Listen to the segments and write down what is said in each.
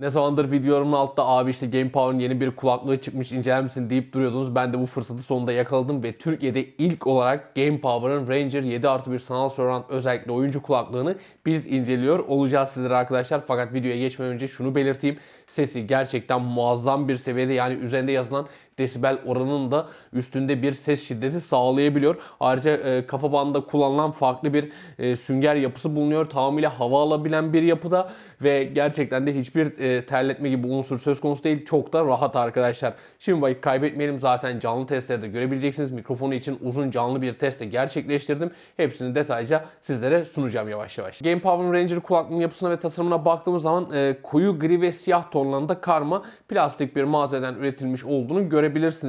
Ne zamandır videolarımın altta abi işte Game Power'ın yeni bir kulaklığı çıkmış inceler misin deyip duruyordunuz. Ben de bu fırsatı sonunda yakaladım ve Türkiye'de ilk olarak Game Power'ın Ranger 7 artı 1 sanal surround özellikle oyuncu kulaklığını biz inceliyor olacağız sizlere arkadaşlar. Fakat videoya geçmeden önce şunu belirteyim. Sesi gerçekten muazzam bir seviyede yani üzerinde yazılan desibel oranının da üstünde bir ses şiddeti sağlayabiliyor. Ayrıca e, kafa bandında kullanılan farklı bir e, sünger yapısı bulunuyor. Tamamıyla hava alabilen bir yapıda ve gerçekten de hiçbir e, terletme gibi unsur söz konusu değil. Çok da rahat arkadaşlar. Şimdi vakit kaybetmeyelim. Zaten canlı testleri de görebileceksiniz. Mikrofonu için uzun canlı bir test de gerçekleştirdim. Hepsini detaylıca sizlere sunacağım yavaş yavaş. Game Power Ranger kulaklığının yapısına ve tasarımına baktığımız zaman e, koyu gri ve siyah tonlarında karma plastik bir malzemeden üretilmiş olduğunu görebilirsiniz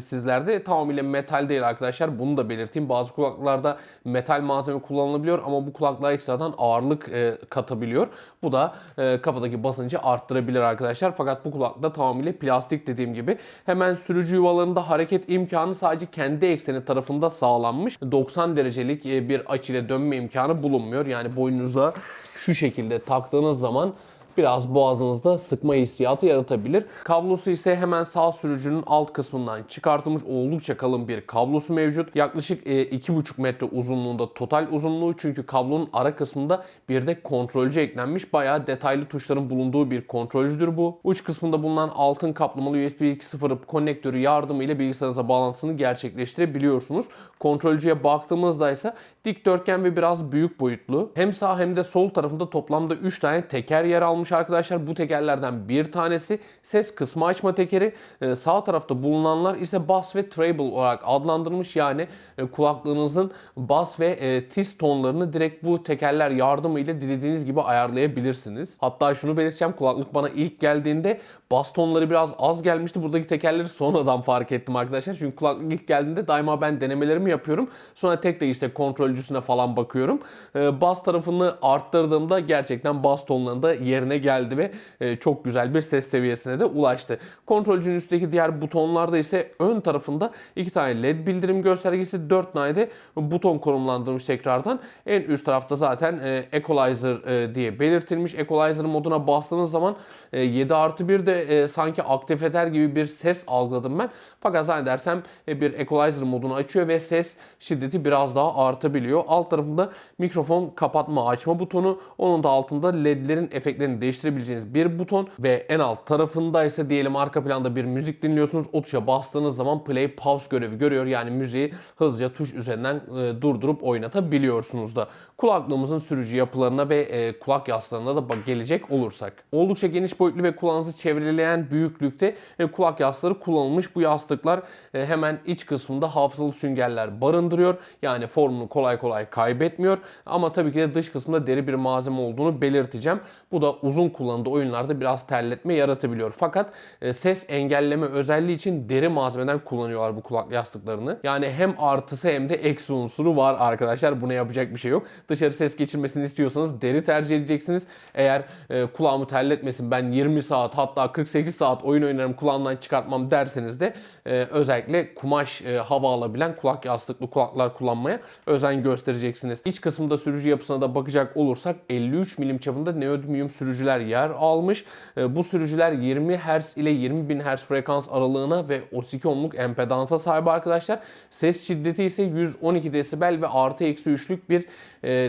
sizlerde. Tamamıyla metal değil arkadaşlar. Bunu da belirteyim. Bazı kulaklıklarda metal malzeme kullanılabiliyor ama bu kulaklığa ekstradan ağırlık e, katabiliyor. Bu da e, kafadaki basıncı arttırabilir arkadaşlar. Fakat bu kulaklıkta tamamıyla plastik dediğim gibi. Hemen sürücü yuvalarında hareket imkanı sadece kendi ekseni tarafında sağlanmış. 90 derecelik e, bir açıyla dönme imkanı bulunmuyor. Yani boynunuza şu şekilde taktığınız zaman biraz boğazınızda sıkma hissiyatı yaratabilir. Kablosu ise hemen sağ sürücünün alt kısmından çıkartılmış oldukça kalın bir kablosu mevcut. Yaklaşık e, 2,5 metre uzunluğunda total uzunluğu çünkü kablonun ara kısmında bir de kontrolcü eklenmiş. Bayağı detaylı tuşların bulunduğu bir kontrolcüdür bu. Uç kısmında bulunan altın kaplamalı USB 2.0 konnektörü yardımıyla bilgisayarınıza bağlantısını gerçekleştirebiliyorsunuz. Kontrolcüye baktığımızda ise dikdörtgen ve biraz büyük boyutlu. Hem sağ hem de sol tarafında toplamda 3 tane teker yer almış arkadaşlar. Bu tekerlerden bir tanesi ses kısmı açma tekeri. Ee, Sağ tarafta bulunanlar ise bass ve treble olarak adlandırılmış. Yani e, kulaklığınızın bass ve e, tiz tonlarını direkt bu tekerler yardımıyla dilediğiniz gibi ayarlayabilirsiniz. Hatta şunu belirteceğim kulaklık bana ilk geldiğinde bas tonları biraz az gelmişti. Buradaki tekerleri sonradan fark ettim arkadaşlar. Çünkü kulaklık ilk geldiğinde daima ben denemelerimi yapıyorum. Sonra tek de işte kontrolcüsüne falan bakıyorum. Ee, bas tarafını arttırdığımda gerçekten bas tonlarında yerine geldi ve e, çok güzel bir ses seviyesine de ulaştı. Kontrolcünün üstteki diğer butonlarda ise ön tarafında iki tane led bildirim göstergesi 4 tane de buton konumlandırılmış tekrardan. En üst tarafta zaten e, Equalizer e, diye belirtilmiş. Equalizer moduna bastığınız zaman e, 7 artı 1 de e, sanki aktif eder gibi bir ses algıladım ben. Fakat zannedersem e, bir Equalizer modunu açıyor ve ses şiddeti biraz daha artabiliyor. Alt tarafında mikrofon kapatma açma butonu. Onun da altında ledlerin efektlerini değiştirebileceğiniz bir buton ve en alt tarafında ise diyelim arka planda bir müzik dinliyorsunuz. O tuşa bastığınız zaman play pause görevi görüyor. Yani müziği hızlıca tuş üzerinden e, durdurup oynatabiliyorsunuz da. Kulaklığımızın sürücü yapılarına ve e, kulak yaslarına da gelecek olursak. Oldukça geniş boyutlu ve kulağınızı çevreleyen büyüklükte e, kulak yasları kullanılmış. Bu yastıklar e, hemen iç kısmında hafızalı süngerler barındırıyor. Yani formunu kolay kolay kaybetmiyor. Ama tabii ki de dış kısmında deri bir malzeme olduğunu belirteceğim. Bu da uzun kullanımda oyunlarda biraz terletme yaratabiliyor. Fakat e, ses engelleme özelliği için deri malzemeden kullanıyorlar bu kulak yastıklarını. Yani hem artısı hem de eksi unsuru var arkadaşlar. Buna yapacak bir şey yok. Dışarı ses geçirmesini istiyorsanız deri tercih edeceksiniz. Eğer e, kulağımı terletmesin ben 20 saat hatta 48 saat oyun oynarım kulağımdan çıkartmam derseniz de e, özellikle kumaş hava alabilen kulak yastıklı kulaklar kullanmaya özen göstereceksiniz. İç kısımda sürücü yapısına da bakacak olursak 53 milim çapında neodymium sürücüler yer almış. E, bu sürücüler 20 Hz ile 20 bin Hz frekans aralığına ve 32 ohmluk empedansa sahip arkadaşlar. Ses şiddeti ise 112 desibel ve artı eksi 3'lük bir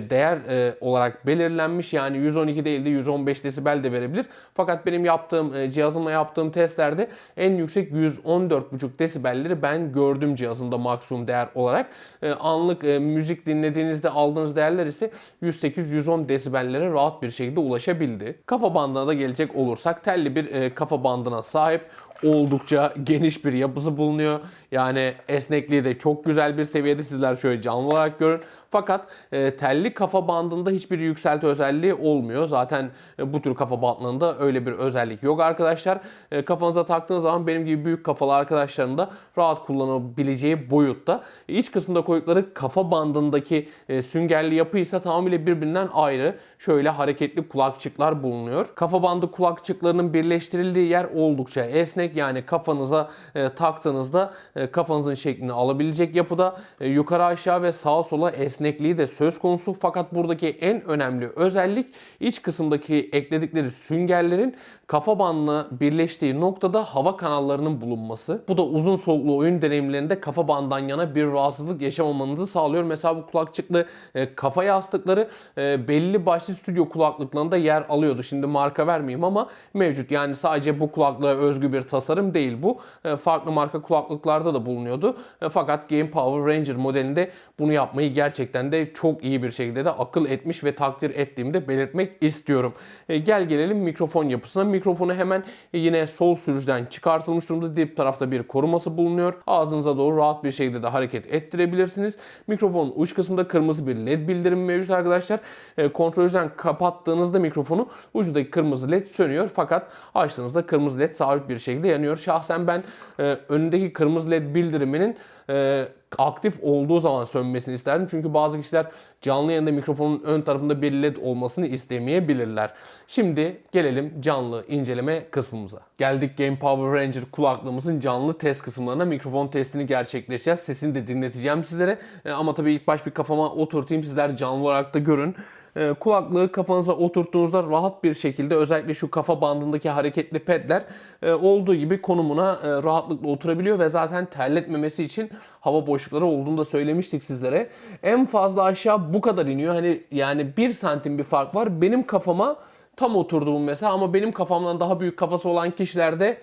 değer e, olarak belirlenmiş. Yani 112 değil de 115 desibel de verebilir. Fakat benim yaptığım e, cihazımla yaptığım testlerde en yüksek 114,5 desibelleri ben gördüm cihazımda maksimum değer olarak. E, anlık e, müzik dinlediğinizde aldığınız değerler ise 108-110 desibellere rahat bir şekilde ulaşabildi. Kafa bandına da gelecek olursak telli bir e, kafa bandına sahip oldukça geniş bir yapısı bulunuyor. Yani esnekliği de çok güzel bir seviyede sizler şöyle canlı olarak görün. Fakat e, telli kafa bandında hiçbir yükselti özelliği olmuyor. Zaten e, bu tür kafa bandlarında öyle bir özellik yok arkadaşlar. E, kafanıza taktığınız zaman benim gibi büyük kafalı arkadaşların da rahat kullanabileceği boyutta. İç kısımda koydukları kafa bandındaki e, süngerli yapı ise tamamıyla birbirinden ayrı. Şöyle hareketli kulakçıklar bulunuyor. Kafa bandı kulakçıklarının birleştirildiği yer oldukça esnek. Yani kafanıza e, taktığınızda e, kafanızın şeklini alabilecek yapıda. E, yukarı aşağı ve sağa sola esnekliği de söz konusu. Fakat buradaki en önemli özellik iç kısımdaki ekledikleri süngerlerin kafa bandına birleştiği noktada hava kanallarının bulunması. Bu da uzun soluklu oyun deneyimlerinde kafa bandından yana bir rahatsızlık yaşamamanızı sağlıyor. Mesela bu kulakçıklı e, kafa yastıkları e, belli başlı stüdyo kulaklıklarında yer alıyordu. Şimdi marka vermeyeyim ama mevcut. Yani sadece bu kulaklığa özgü bir tasarım değil bu. E, farklı marka kulaklıklarda da bulunuyordu. E, fakat Game Power Ranger modelinde bunu yapmayı gerçekten de çok iyi bir şekilde de akıl etmiş ve takdir ettiğimi de belirtmek istiyorum. E, gel gelelim mikrofon yapısına. Mikrofonu hemen yine sol sürücüden çıkartılmış durumda. Dip tarafta bir koruması bulunuyor. Ağzınıza doğru rahat bir şekilde de hareket ettirebilirsiniz. Mikrofonun uç kısmında kırmızı bir led bildirimi mevcut arkadaşlar. E, kontrolcüden kapattığınızda mikrofonu ucundaki kırmızı led sönüyor. Fakat açtığınızda kırmızı led sabit bir şekilde yanıyor. Şahsen ben e, önündeki kırmızı led bildiriminin e, aktif olduğu zaman sönmesini isterdim. Çünkü bazı kişiler canlı yayında mikrofonun ön tarafında bir led olmasını istemeyebilirler. Şimdi gelelim canlı inceleme kısmımıza. Geldik Game Power Ranger kulaklığımızın canlı test kısımlarına mikrofon testini gerçekleştireceğiz. Sesini de dinleteceğim sizlere. E, ama tabii ilk baş bir kafama oturtayım sizler canlı olarak da görün. E, kulaklığı kafanıza oturttuğunuzda rahat bir şekilde özellikle şu kafa bandındaki hareketli pedler e, olduğu gibi konumuna e, rahatlıkla oturabiliyor ve zaten terletmemesi için hava boşlukları olduğunu da söylemiştik sizlere. En fazla aşağı bu kadar iniyor. Hani yani 1 santim bir fark var. Benim kafama tam oturdu bu mesela ama benim kafamdan daha büyük kafası olan kişilerde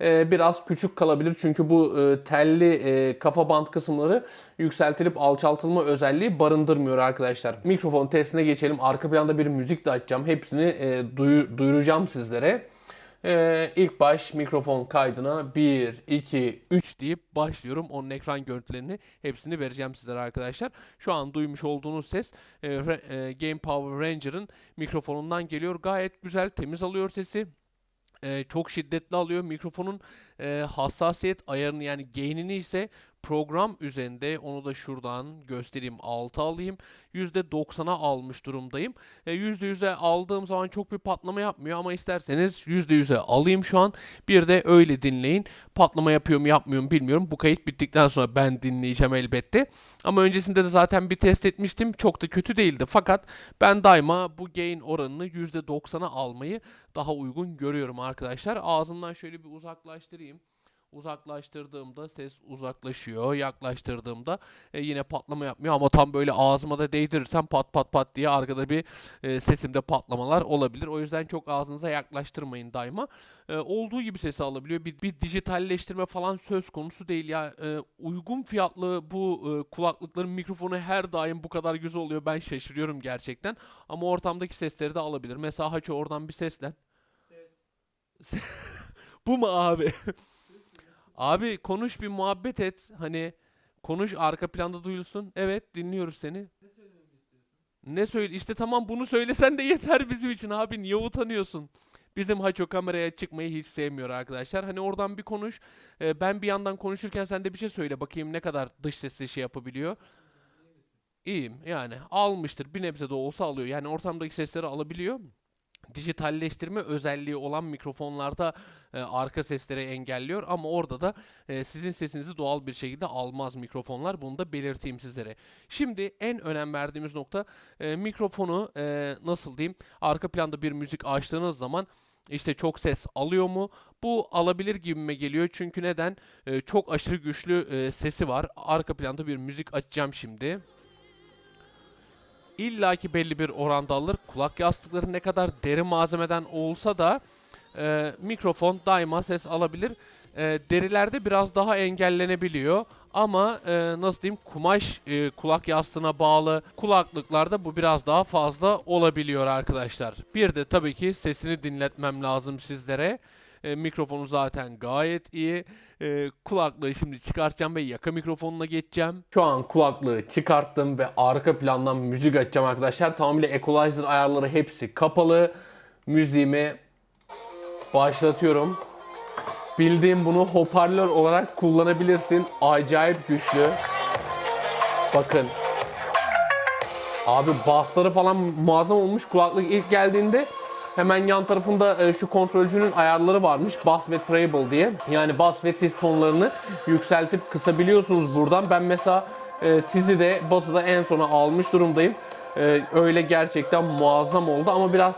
e, biraz küçük kalabilir. Çünkü bu e, telli e, kafa bant kısımları yükseltilip alçaltılma özelliği barındırmıyor arkadaşlar. Mikrofon testine geçelim. Arka planda bir müzik de açacağım. Hepsini duyu- duyuracağım sizlere. İlk baş mikrofon kaydına 1, 2, 3 deyip başlıyorum. Onun ekran görüntülerini hepsini vereceğim sizlere arkadaşlar. Şu an duymuş olduğunuz ses Game Power Ranger'ın mikrofonundan geliyor. Gayet güzel, temiz alıyor sesi. E, çok şiddetli alıyor. Mikrofonun e, hassasiyet ayarını yani gain'ini ise program üzerinde onu da şuradan göstereyim 6 alayım. %90'a almış durumdayım. E, %100'e aldığım zaman çok bir patlama yapmıyor ama isterseniz %100'e alayım şu an. Bir de öyle dinleyin. Patlama yapıyor mu yapmıyor mu bilmiyorum. Bu kayıt bittikten sonra ben dinleyeceğim elbette. Ama öncesinde de zaten bir test etmiştim. Çok da kötü değildi. Fakat ben daima bu gain oranını %90'a almayı daha uygun görüyorum arkadaşlar. Ağzımdan şöyle bir uzaklaştırayım. Uzaklaştırdığımda ses uzaklaşıyor. Yaklaştırdığımda e, yine patlama yapmıyor ama tam böyle ağzıma da değdirirsem pat pat pat diye arkada bir e, sesimde patlamalar olabilir. O yüzden çok ağzınıza yaklaştırmayın daima. E, olduğu gibi sesi alabiliyor. Bir, bir dijitalleştirme falan söz konusu değil ya. E, uygun fiyatlı bu e, kulaklıkların mikrofonu her daim bu kadar güzel oluyor. Ben şaşırıyorum gerçekten. Ama ortamdaki sesleri de alabilir. Mesela Haço oradan bir seslen. Ses. bu mu abi? Abi konuş bir muhabbet et. Hani konuş arka planda duyulsun. Evet dinliyoruz seni. Ne söyle? İşte tamam bunu söylesen de yeter bizim için abi. Niye utanıyorsun? Bizim Haço kameraya çıkmayı hiç sevmiyor arkadaşlar. Hani oradan bir konuş. Ee, ben bir yandan konuşurken sen de bir şey söyle. Bakayım ne kadar dış sesli şey yapabiliyor. İyiyim yani almıştır bir nebze de olsa alıyor. Yani ortamdaki sesleri alabiliyor. Dijitalleştirme özelliği olan mikrofonlarda e, arka sesleri engelliyor ama orada da e, sizin sesinizi doğal bir şekilde almaz mikrofonlar. Bunu da belirteyim sizlere. Şimdi en önem verdiğimiz nokta e, mikrofonu e, nasıl diyeyim arka planda bir müzik açtığınız zaman işte çok ses alıyor mu? Bu alabilir gibime geliyor. Çünkü neden? E, çok aşırı güçlü e, sesi var. Arka planda bir müzik açacağım şimdi. İlla ki belli bir oranda alır. Kulak yastıkları ne kadar deri malzemeden olsa da e, mikrofon daima ses alabilir. E, derilerde biraz daha engellenebiliyor. Ama e, nasıl diyeyim kumaş e, kulak yastığına bağlı kulaklıklarda bu biraz daha fazla olabiliyor arkadaşlar. Bir de tabii ki sesini dinletmem lazım sizlere. E, mikrofonu zaten gayet iyi. E, kulaklığı şimdi çıkartacağım ve yaka mikrofonuna geçeceğim. Şu an kulaklığı çıkarttım ve arka plandan müzik açacağım arkadaşlar. Tamamıyla equalizer ayarları hepsi kapalı. Müziğimi başlatıyorum. Bildiğim bunu hoparlör olarak kullanabilirsin. Acayip güçlü. Bakın. Abi bassları falan muazzam olmuş. Kulaklık ilk geldiğinde hemen yan tarafında e, şu kontrolcünün ayarları varmış. Bass ve treble diye. Yani bass ve tiz tonlarını yükseltip kısabiliyorsunuz buradan. Ben mesela e, tizi de bass'ı da en sona almış durumdayım. E, öyle gerçekten muazzam oldu ama biraz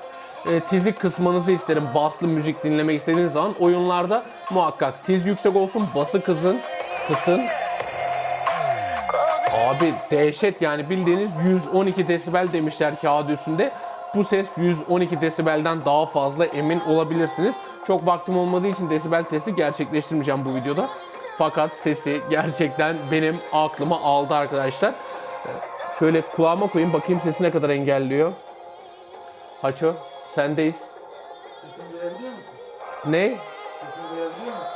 tizi kısmanızı isterim. Baslı müzik dinlemek istediğiniz zaman oyunlarda muhakkak tiz yüksek olsun, bası kızın, kısın. Abi dehşet yani bildiğiniz 112 desibel demişler kağıt üstünde. Bu ses 112 desibelden daha fazla emin olabilirsiniz. Çok vaktim olmadığı için desibel testi gerçekleştirmeyeceğim bu videoda. Fakat sesi gerçekten benim aklıma aldı arkadaşlar. Şöyle kulağıma koyayım bakayım sesi ne kadar engelliyor. Haço sendeyiz. Sesini duyabiliyor musun? Ne? Sesini duyabiliyor musun?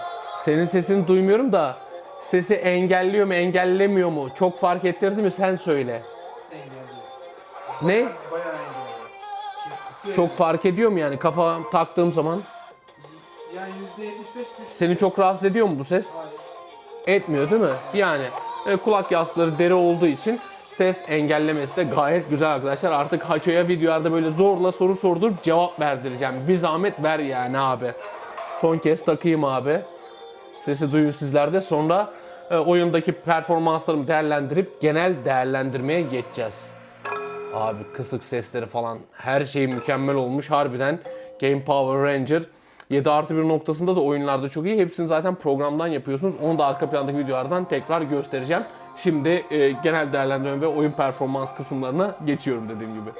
Senin sesini duymuyorum da sesi engelliyor mu engellemiyor mu? Çok fark ettirdi mi sen söyle. Engelliyor. Ne? Bayağı Çok fark ediyor mu yani kafa taktığım zaman? Yani %75 düşük. Seni çok rahatsız ediyor mu bu ses? Hayır. Etmiyor değil mi? Yani e, kulak yasları deri olduğu için ses engellemesi de gayet güzel arkadaşlar. Artık Haço'ya videolarda böyle zorla soru sordurup cevap verdireceğim. Bir zahmet ver yani abi. Son kez takayım abi. Sesi duyun sizler de. Sonra e, oyundaki performanslarımı değerlendirip genel değerlendirmeye geçeceğiz. Abi kısık sesleri falan her şey mükemmel olmuş. Harbiden Game Power Ranger 7 artı 1 noktasında da oyunlarda çok iyi. Hepsini zaten programdan yapıyorsunuz. Onu da arka plandaki videolardan tekrar göstereceğim. Şimdi e, genel değerlendirme ve oyun performans kısımlarına geçiyorum dediğim gibi.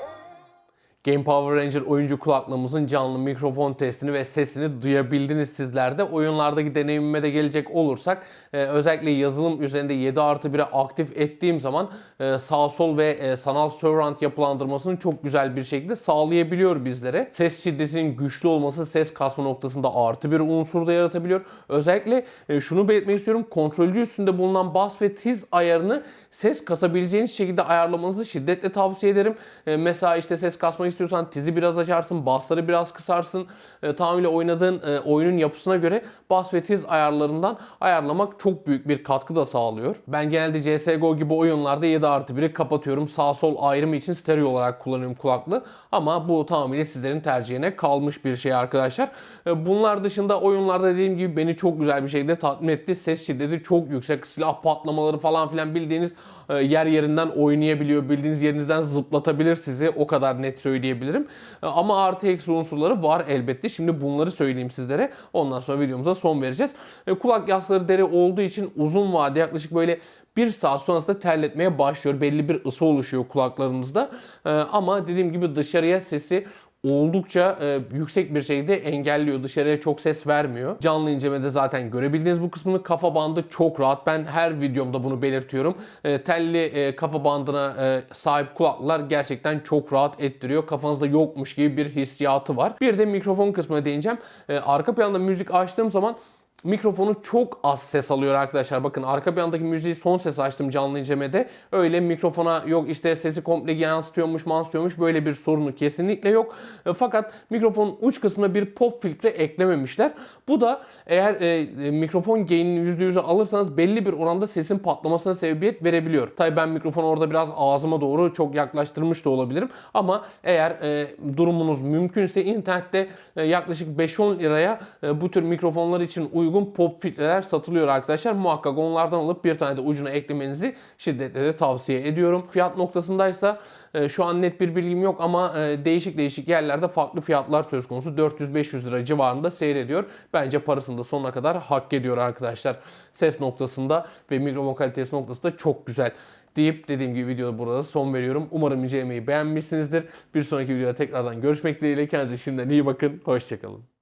Game Power Ranger oyuncu kulaklığımızın canlı mikrofon testini ve sesini duyabildiniz sizler de. Oyunlardaki deneyimime de gelecek olursak e, özellikle yazılım üzerinde 7 artı 1'e aktif ettiğim zaman e, sağ sol ve e, sanal surround yapılandırmasını çok güzel bir şekilde sağlayabiliyor bizlere. Ses şiddetinin güçlü olması ses kasma noktasında artı bir unsur da yaratabiliyor. Özellikle şunu belirtmek istiyorum. Kontrolcü üstünde bulunan bas ve tiz ayarını ses kasabileceğiniz şekilde ayarlamanızı şiddetle tavsiye ederim. Mesela işte ses kasmak istiyorsan tizi biraz açarsın, basları biraz kısarsın. E, tamamıyla oynadığın e, oyunun yapısına göre bas ve tiz ayarlarından ayarlamak çok büyük bir katkı da sağlıyor. Ben genelde CSGO gibi oyunlarda 7 artı 1'i kapatıyorum. Sağ sol ayrımı için stereo olarak kullanıyorum kulaklığı. Ama bu tamamıyla sizlerin tercihine kalmış bir şey arkadaşlar. E, bunlar dışında oyunlarda dediğim gibi beni çok güzel bir şekilde tatmin etti. Ses şiddeti çok yüksek. Silah patlamaları falan filan bildiğiniz yer yerinden oynayabiliyor. Bildiğiniz yerinizden zıplatabilir sizi. O kadar net söyleyebilirim. E, Ama artı eksi unsurları var elbette. Şimdi bunları söyleyeyim sizlere. Ondan sonra videomuza son vereceğiz. E, Kulak yasları deri olduğu için uzun vade yaklaşık böyle bir saat sonrasında terletmeye başlıyor. Belli bir ısı oluşuyor kulaklarımızda. E, Ama dediğim gibi dışarıya sesi oldukça e, yüksek bir şekilde engelliyor. Dışarıya çok ses vermiyor. Canlı incelemede zaten görebildiğiniz bu kısmını kafa bandı çok rahat. Ben her videomda bunu belirtiyorum. E, telli e, kafa bandına e, sahip kulaklılar gerçekten çok rahat ettiriyor. Kafanızda yokmuş gibi bir hissiyatı var. Bir de mikrofon kısmına değineceğim. E, arka planda müzik açtığım zaman mikrofonu çok az ses alıyor arkadaşlar. Bakın arka plandaki müziği son ses açtım canlı incelemede. Öyle mikrofona yok işte sesi komple yansıtıyormuş, yansıtıyormuş böyle bir sorunu kesinlikle yok. E, Fakat mikrofonun uç kısmına bir pop filtre eklememişler. Bu da eğer e, e, mikrofon gain'ini %100'e alırsanız belli bir oranda sesin patlamasına sebebiyet verebiliyor. Tabii ben mikrofonu orada biraz ağzıma doğru çok yaklaştırmış da olabilirim. Ama eğer e, durumunuz mümkünse internette e, yaklaşık 5-10 liraya e, bu tür mikrofonlar için uygun pop filtreler satılıyor arkadaşlar. Muhakkak onlardan alıp bir tane de ucuna eklemenizi şiddetle de tavsiye ediyorum. Fiyat noktasındaysa e, şu an net bir bilgim yok ama e, değişik değişik yerlerde farklı fiyatlar söz konusu. 400-500 lira civarında seyrediyor. Bence parasını da sonuna kadar hak ediyor arkadaşlar. Ses noktasında ve mikrofon kalitesi noktasında çok güzel deyip dediğim gibi videoda burada son veriyorum. Umarım incelemeyi beğenmişsinizdir. Bir sonraki videoda tekrardan görüşmek dileğiyle. Kendinize şimdiden iyi bakın. Hoşçakalın.